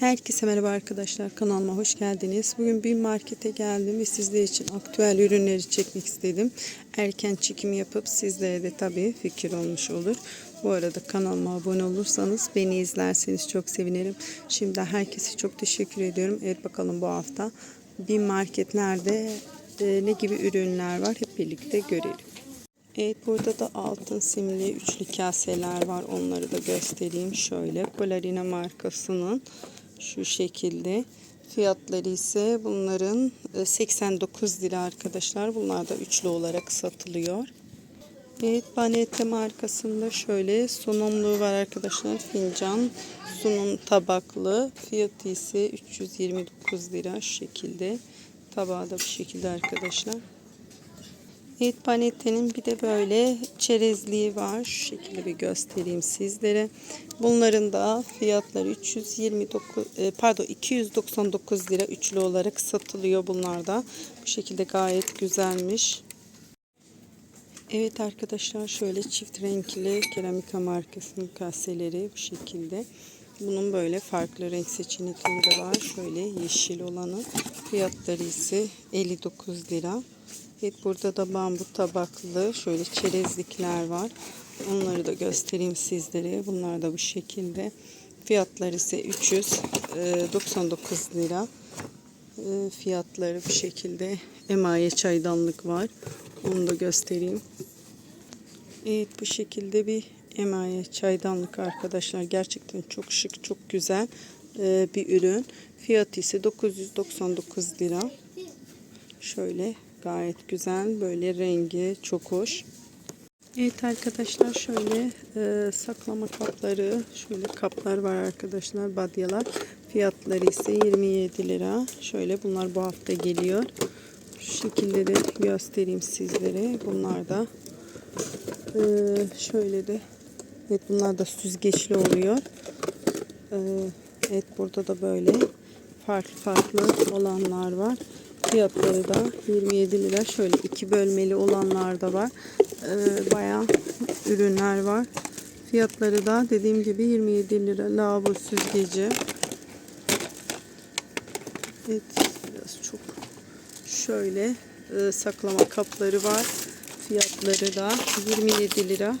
Herkese merhaba arkadaşlar kanalıma hoş geldiniz. Bugün bir markete geldim ve sizler için aktüel ürünleri çekmek istedim. Erken çekim yapıp sizlere de tabii fikir olmuş olur. Bu arada kanalıma abone olursanız beni izlerseniz çok sevinirim. Şimdi herkese çok teşekkür ediyorum. Evet bakalım bu hafta bir marketlerde e, ne gibi ürünler var hep birlikte görelim. Evet burada da altın simli üçlü kaseler var. Onları da göstereyim. Şöyle Polarina markasının şu şekilde. Fiyatları ise bunların e, 89 lira arkadaşlar. Bunlar da üçlü olarak satılıyor. Evet Banete markasında şöyle sunumluğu var arkadaşlar. Fincan sunum tabaklı. Fiyatı ise 329 lira şu şekilde. Tabağı da bu şekilde arkadaşlar. Evet panetenin bir de böyle çerezliği var. Şu şekilde bir göstereyim sizlere. Bunların da fiyatları 329 e, pardon 299 lira üçlü olarak satılıyor bunlar da. Bu şekilde gayet güzelmiş. Evet arkadaşlar şöyle çift renkli keramika markasının kaseleri bu şekilde. Bunun böyle farklı renk seçenekleri de var. Şöyle yeşil olanı. Fiyatları ise 59 lira. Evet burada da bambu tabaklı şöyle çerezlikler var. Onları da göstereyim sizlere. Bunlar da bu şekilde. Fiyatları ise 399 lira. E, Fiyatları bu şekilde. Emaye çaydanlık var. Onu da göstereyim. Evet bu şekilde bir emaye çaydanlık arkadaşlar. Gerçekten çok şık, çok güzel e, bir ürün. Fiyatı ise 999 lira. Şöyle gayet güzel. Böyle rengi çok hoş. Evet arkadaşlar şöyle e, saklama kapları, şöyle kaplar var arkadaşlar, badyalar. Fiyatları ise 27 lira. Şöyle bunlar bu hafta geliyor. Şu şekilde de göstereyim sizlere. Bunlar da e, şöyle de evet bunlar da süzgeçli oluyor. E, evet burada da böyle farklı farklı olanlar var. Fiyatları da 27 lira. Şöyle iki bölmeli olanlar da var. Ee, bayağı ürünler var. Fiyatları da dediğim gibi 27 lira. Lavabo süzgeci. Evet biraz çok şöyle e, saklama kapları var. Fiyatları da 27 lira.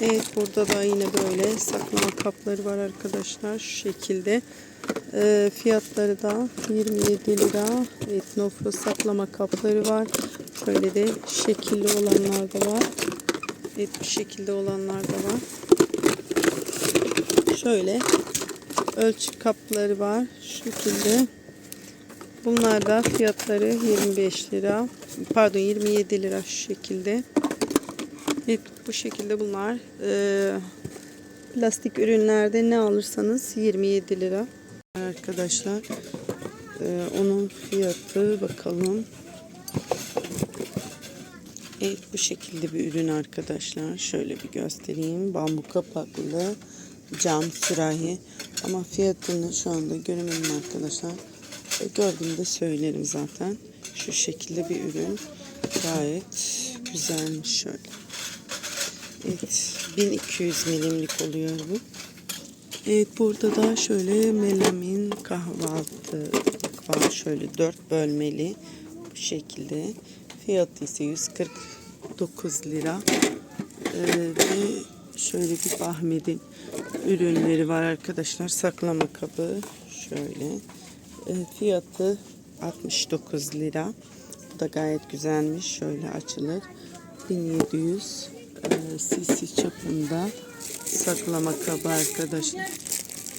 Evet burada da yine böyle saklama kapları var arkadaşlar. Şu şekilde. E, fiyatları da 27 lira. Evet nofro saklama kapları var. Şöyle de şekilli olanlar da var. Evet bu şekilde olanlar da var. Şöyle ölçü kapları var. Şu şekilde. Bunlar da fiyatları 25 lira. Pardon 27 lira şu şekilde. Evet bu şekilde bunlar. Ee, plastik ürünlerde ne alırsanız 27 lira. Arkadaşlar ee, onun fiyatı bakalım. Evet bu şekilde bir ürün arkadaşlar. Şöyle bir göstereyim. Bambu kapaklı cam sürahi. Ama fiyatını şu anda göremedim arkadaşlar. E, gördüğümde söylerim zaten. Şu şekilde bir ürün. Gayet güzelmiş şöyle. Evet 1200 milimlik oluyor bu. Evet burada da şöyle melamin kahvaltı var. Şöyle 4 bölmeli bu şekilde. Fiyatı ise 149 lira. Ee, ve şöyle bir Ahmet'in ürünleri var arkadaşlar. Saklama kabı şöyle. Ee, fiyatı 69 lira. Bu da gayet güzelmiş. Şöyle açılır. 1700 e, cc çapında saklama kabı arkadaşlar.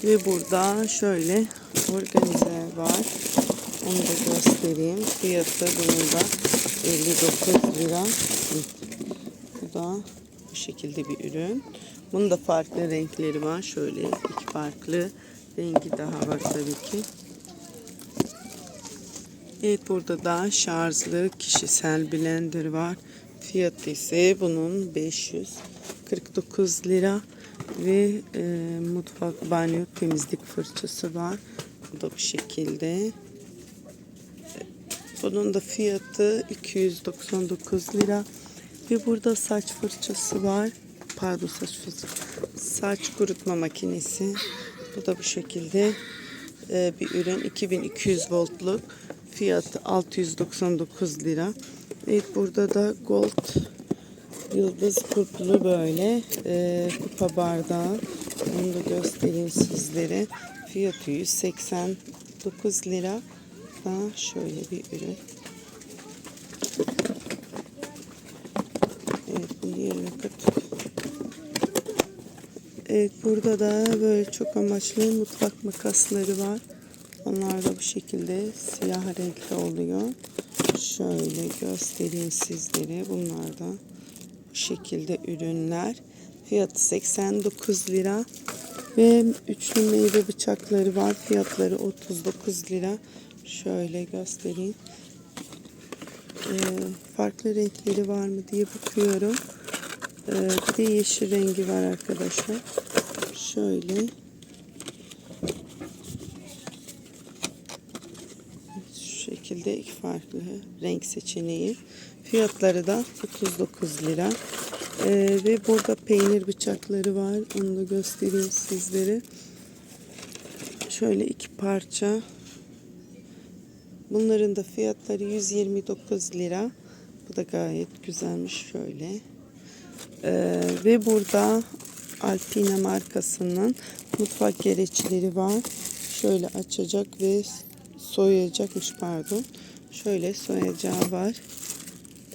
Ve burada şöyle organize var. Onu da göstereyim. Fiyatı bunun da 59 lira. Bu da bu şekilde bir ürün. Bunun da farklı renkleri var. Şöyle iki farklı rengi daha var tabii ki. Evet burada da şarjlı kişisel blender var. Fiyatı ise bunun 549 lira ve e, mutfak banyo temizlik fırçası var. Bu da bu şekilde. Bunun da fiyatı 299 lira. Ve burada saç fırçası var. Pardon saç fırçası. Saç kurutma makinesi. Bu da bu şekilde. e, bir ürün 2200 voltluk fiyatı 699 lira. Evet burada da gold yıldız kurtlu böyle e, kupa bardağı. Onu da göstereyim sizlere. Fiyatı 189 lira. Daha şöyle bir ürün. Evet bunu yerine Evet burada da böyle çok amaçlı mutfak makasları var. Onlar da bu şekilde siyah renkte oluyor. Şöyle göstereyim sizlere. Bunlar da bu şekilde ürünler. Fiyatı 89 lira. Ve üçlü meyve bıçakları var. Fiyatları 39 lira. Şöyle göstereyim. Ee, farklı renkleri var mı diye bakıyorum. Ee, bir de yeşil rengi var arkadaşlar. Şöyle. Şu şekilde iki farklı renk seçeneği. Fiyatları da 39 lira. Ee, ve burada peynir bıçakları var. Onu da göstereyim sizlere. Şöyle iki parça. Bunların da fiyatları 129 lira. Bu da gayet güzelmiş şöyle. Ee, ve burada Alpina markasının mutfak gereçleri var. Şöyle açacak ve soyacakmış pardon. Şöyle soyacağı var.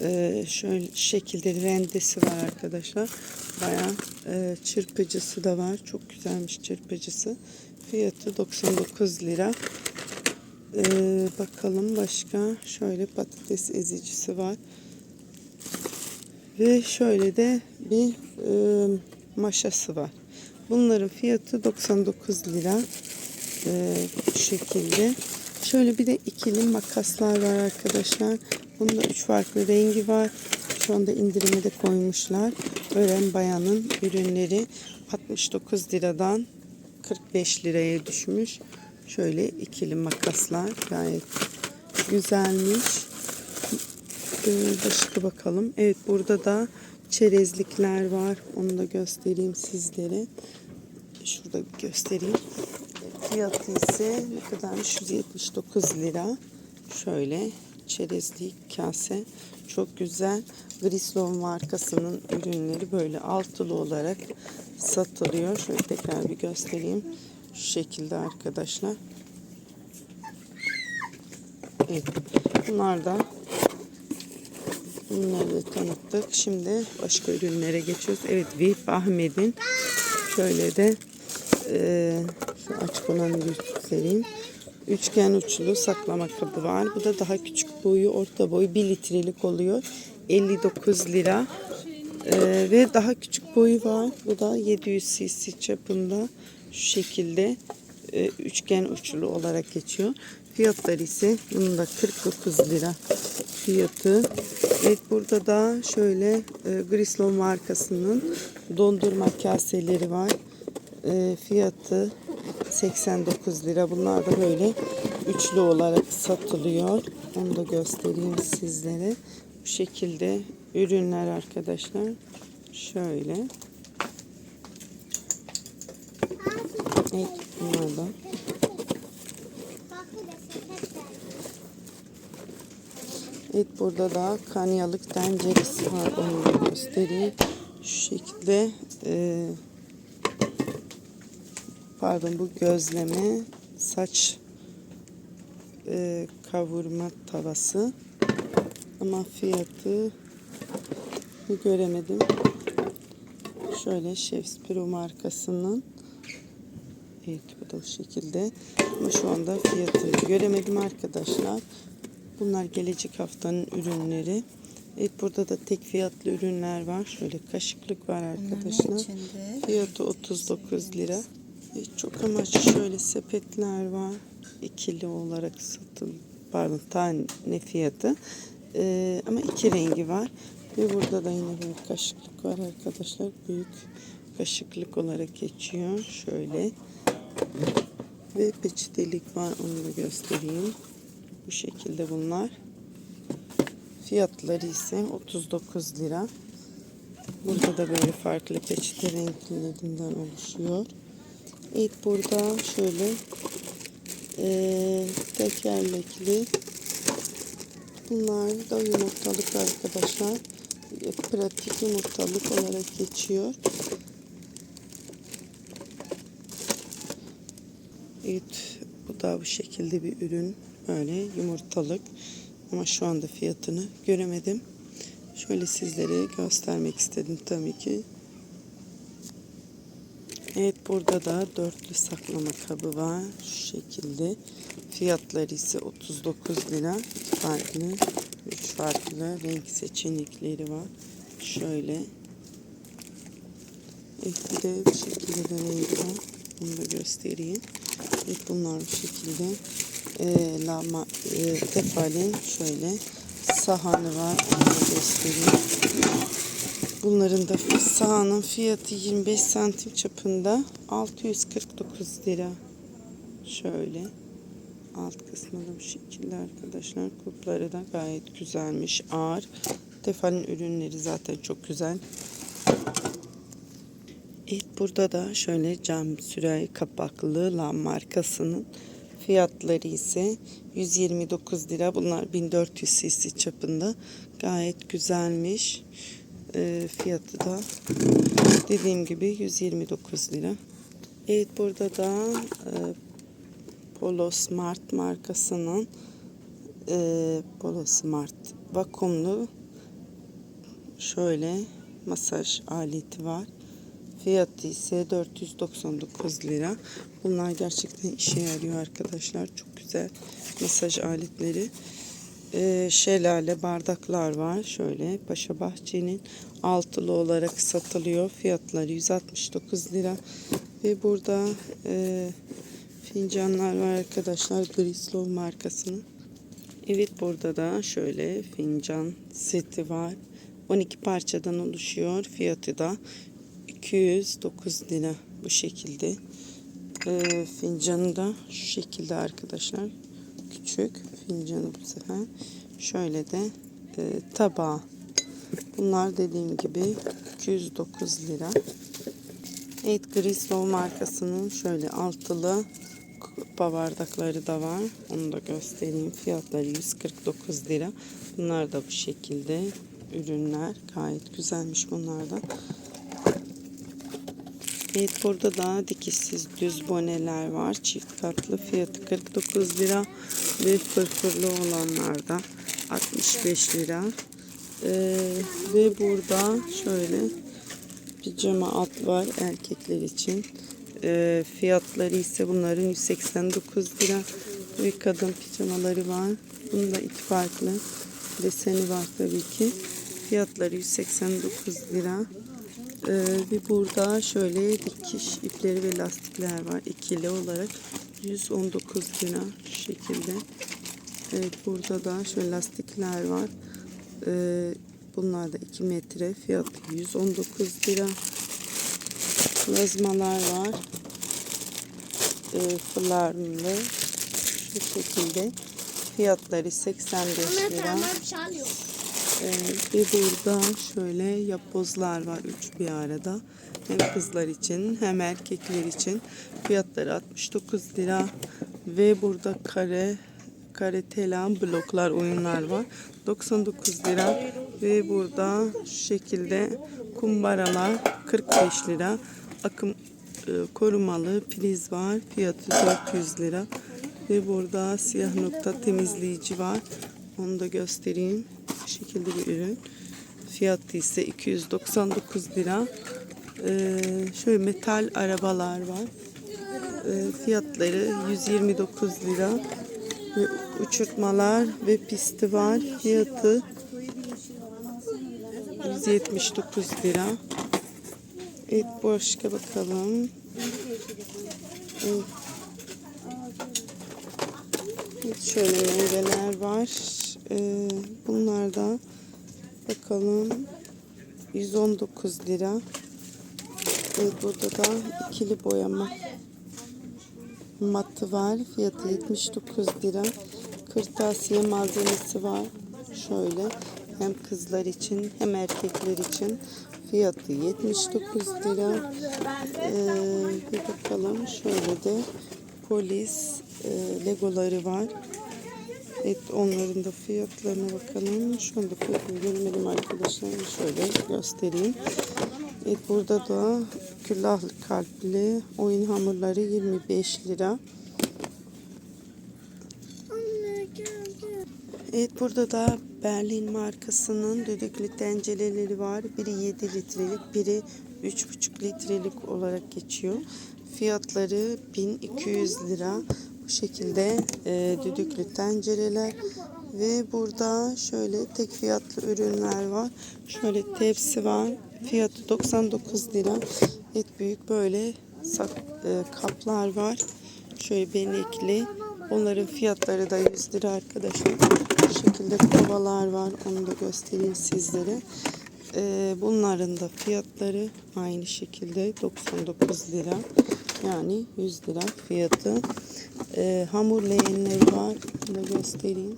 Ee, şöyle şekilde rendesi var arkadaşlar. Baya e, çırpıcısı da var. Çok güzelmiş çırpıcısı. Fiyatı 99 lira. Ee, bakalım başka. Şöyle patates ezicisi var. Ve şöyle de bir e, maşası var. Bunların fiyatı 99 lira. E, bu şekilde. Şöyle bir de ikili makaslar var arkadaşlar. Bunda üç farklı rengi var. Şu anda indirime de koymuşlar. Öğren bayanın ürünleri 69 liradan 45 liraya düşmüş. Şöyle ikili makaslar gayet güzelmiş. Ee, başka bakalım. Evet burada da çerezlikler var. Onu da göstereyim sizlere. Şurada bir göstereyim. Fiyatı ise ne kadarmış? 179 lira. Şöyle çerezlik kase. Çok güzel. Grislov markasının ürünleri böyle altılı olarak satılıyor. Şöyle tekrar bir göstereyim. Şu şekilde arkadaşlar. Evet. Bunlar da Bunları da tanıttık. Şimdi başka ürünlere geçiyoruz. Evet Vip Ahmet'in şöyle de e, şu açık olanı göstereyim. Üçgen uçlu saklama kabı var. Bu da daha küçük boyu, orta boyu 1 litrelik oluyor. 59 lira. E, ve daha küçük boyu var. Bu da 700 cc çapında şu şekilde e, üçgen uçlu olarak geçiyor. Fiyatları ise bunun da 49 lira fiyatı. Evet burada da şöyle e, Grislov markasının dondurma kaseleri var. E, fiyatı 89 lira. Bunlar da böyle üçlü olarak satılıyor. Onu da göstereyim sizlere. Bu şekilde ürünler arkadaşlar. Şöyle. Evet bunlar da. Evet burada da kanyalık tenceresi var. Onu da göstereyim. Şu şekilde e, pardon bu gözleme saç e, kavurma tavası ama fiyatı göremedim. Şöyle Chef's Pro markasının Evet bu da bu şekilde. Ama şu anda fiyatını göremedim arkadaşlar. Bunlar gelecek haftanın ürünleri. Evet burada da tek fiyatlı ürünler var. Şöyle kaşıklık var arkadaşlar. Fiyatı 39 lira. Evet, çok amaçlı şöyle sepetler var. İkili olarak satıl pardon tane fiyatı. Ee, ama iki rengi var. Ve burada da yine böyle kaşıklık var arkadaşlar. Büyük kaşıklık olarak geçiyor. Şöyle. Ve peçetelik var. Onu da göstereyim. Bu şekilde bunlar. Fiyatları ise 39 lira. Burada da böyle farklı peçete renklerinden oluşuyor. Evet burada şöyle Ee, tekerlekli. Bunlar da yumurtalık arkadaşlar. Pratik yumurtalık olarak geçiyor. Evet, bu da bu şekilde bir ürün. Böyle yumurtalık. Ama şu anda fiyatını göremedim. Şöyle sizlere göstermek istedim tabii ki. Evet burada da dörtlü saklama kabı var. Şu şekilde. Fiyatları ise 39 lira. İki farklı, üç farklı renk seçenekleri var. Şöyle. Evet bir de bu şekilde de renk var. Bunu da göstereyim. Evet bunlar bu şekilde. Ee, lama, e, tefalin şöyle sahanı var. Onu göstereyim. Bunların da sahanın fiyatı 25 santim çapında 649 lira. Şöyle. Alt kısmı da bu şekilde arkadaşlar. Kulpları da gayet güzelmiş. Ağır. Tefal'in ürünleri zaten çok güzel. Evet burada da şöyle cam sürahi kapaklı Lam markasının fiyatları ise 129 lira. Bunlar 1400 cc çapında. Gayet güzelmiş. Ee, fiyatı da dediğim gibi 129 lira. Evet burada da e, Polo Smart markasının e, Polo Smart vakumlu şöyle masaj aleti var. Fiyatı ise 499 lira. Bunlar gerçekten işe yarıyor arkadaşlar. Çok güzel masaj aletleri. Ee, şelale bardaklar var. Şöyle Paşa Bahçe'nin altılı olarak satılıyor. Fiyatları 169 lira. Ve burada e, fincanlar var arkadaşlar. Grislov markasının. Evet burada da şöyle fincan seti var. 12 parçadan oluşuyor. Fiyatı da 209 lira bu şekilde. Ee, fincanı da şu şekilde arkadaşlar. Küçük fincanı bu sefer. Şöyle de e, tabağı. Bunlar dediğim gibi 209 lira. Evet Grislov markasının şöyle altılı kupa bardakları da var. Onu da göstereyim. Fiyatları 149 lira. Bunlar da bu şekilde ürünler. Gayet güzelmiş bunlar da. Evet burada da dikişsiz düz boneler var. Çift katlı fiyatı 49 lira ve fırfırlı olanlarda 65 lira. Ee, ve burada şöyle pijama at var erkekler için. Ee, fiyatları ise bunların 189 lira ve kadın pijamaları var. Bunda iki farklı deseni var tabii ki. Fiyatları 189 lira. Ee, ve burada şöyle dikiş ipleri ve lastikler var. ikili olarak 119 lira şu şekilde. Evet burada da şöyle lastikler var. Ee, bunlar da 2 metre. Fiyatı 119 lira. Yazmalar var. Ee, flarlı. Şu şekilde. Fiyatları 85 lira. Ee, ve burada şöyle yapbozlar var üç bir arada. Hem kızlar için hem erkekler için. Fiyatları 69 lira. Ve burada kare kare telan bloklar oyunlar var. 99 lira. Ve burada şu şekilde kumbaralar 45 lira. Akım e, korumalı priz var. Fiyatı 400 lira. Ve burada siyah nokta temizleyici var. Onu da göstereyim. Bu şekilde bir ürün. Fiyatı ise 299 lira. Ee, şöyle metal arabalar var. Ee, fiyatları 129 lira. Uçurtmalar ve pisti var. Fiyatı 179 lira. Evet başka bakalım. Evet, şöyle meyveler var. Ee, bunlar da bakalım 119 lira. Evet, burada da ikili boyama matı var. Fiyatı 79 lira. Kırtasiye malzemesi var. Şöyle hem kızlar için hem erkekler için fiyatı 79 lira. Ee, bir bakalım şöyle de polis e, legoları var. Evet onların da fiyatlarına bakalım. Şu anda fiyatını görmedim arkadaşlar. Şöyle göstereyim. Evet burada da küllahlı kalpli oyun hamurları 25 lira. Evet burada da Berlin markasının düdüklü tencereleri var. Biri 7 litrelik, biri 3,5 litrelik olarak geçiyor. Fiyatları 1200 lira. Bu şekilde e, düdüklü tencereler ve burada şöyle tek fiyatlı ürünler var. Şöyle tepsi var. Fiyatı 99 lira. Evet büyük böyle sak, e, kaplar var. Şöyle benekli. Onların fiyatları da 100 lira arkadaşlar. Bu şekilde kovalar var. Onu da göstereyim sizlere. Ee, bunların da fiyatları aynı şekilde 99 lira. Yani 100 lira fiyatı. Ee, hamur leğenleri var. Bunu da göstereyim.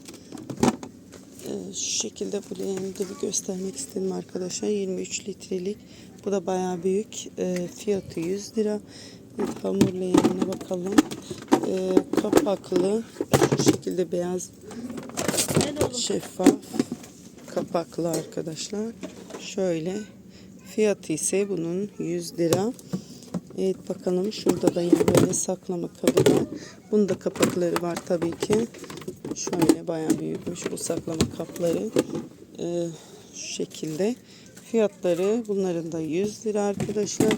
Ee, şu şekilde bu leğeni de göstermek istedim arkadaşlar. 23 litrelik. Bu da bayağı büyük. Ee, fiyatı 100 lira. Bir hamur leğenine bakalım. Ee, kapaklı. Şu şekilde beyaz şeffaf kapaklı arkadaşlar. Şöyle. Fiyatı ise bunun 100 lira. Evet bakalım şurada da yine böyle saklama kabı var. Bunun da kapakları var tabii ki. Şöyle bayağı büyükmüş bu saklama kapları. Ee, şu şekilde. Fiyatları bunların da 100 lira arkadaşlar.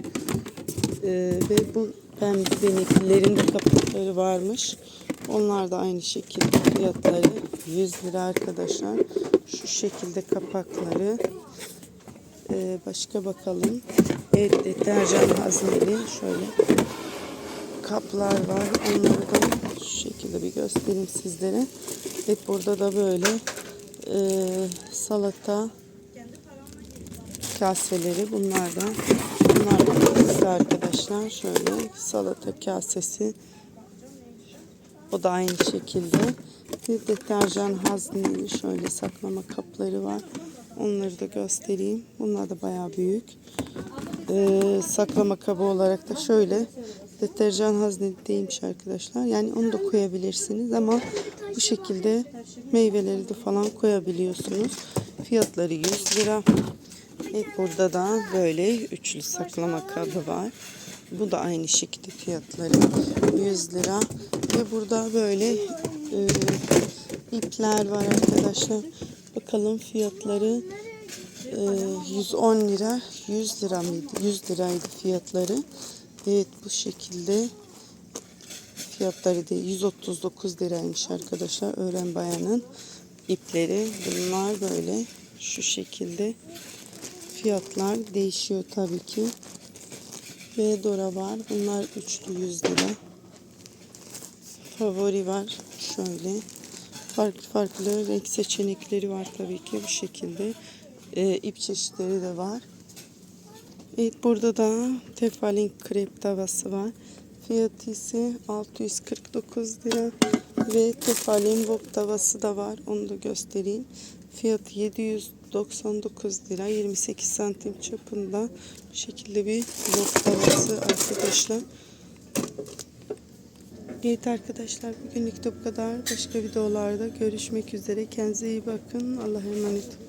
Ee, ve bu ben beneklilerin de kapakları varmış. Onlar da aynı şekilde fiyatları 100 lira arkadaşlar. Şu şekilde kapakları. Ee, başka bakalım. Evet deterjan hazneli şöyle kaplar var. Onları da şu şekilde bir göstereyim sizlere. Evet burada da böyle e, salata kaseleri. Bunlar da bunlar da arkadaşlar. Şöyle salata kasesi. O da aynı şekilde. Bir deterjan hazneli şöyle saklama kapları var. Onları da göstereyim. Bunlar da bayağı büyük. Ee, saklama kabı olarak da şöyle deterjan hazneli değilmiş arkadaşlar. Yani onu da koyabilirsiniz ama bu şekilde meyveleri de falan koyabiliyorsunuz. Fiyatları 100 lira burada da böyle üçlü saklama kabı var. Bu da aynı şekilde fiyatları 100 lira. Ve burada böyle e, ipler var arkadaşlar. Bakalım fiyatları e, 110 lira 100 lira mıydı? 100 liraydı fiyatları. Evet bu şekilde fiyatları da 139 liraymış arkadaşlar. Öğren bayanın ipleri. Bunlar böyle şu şekilde fiyatlar değişiyor tabii ki. Ve Dora var. Bunlar üçlü 100 lira. Favori var. Şöyle. Farklı farklı renk seçenekleri var tabii ki bu şekilde. Ee, ip çeşitleri de var. Evet burada da tefalin krep tavası var. Fiyatı ise 649 lira. Ve tefalin wok tavası da var. Onu da göstereyim. Fiyatı 799 lira. 28 santim çapında bu şekilde bir wok tavası arkadaşlar. Evet arkadaşlar bugünlük de bu kadar. Başka videolarda görüşmek üzere. Kendinize iyi bakın. Allah'a emanet olun.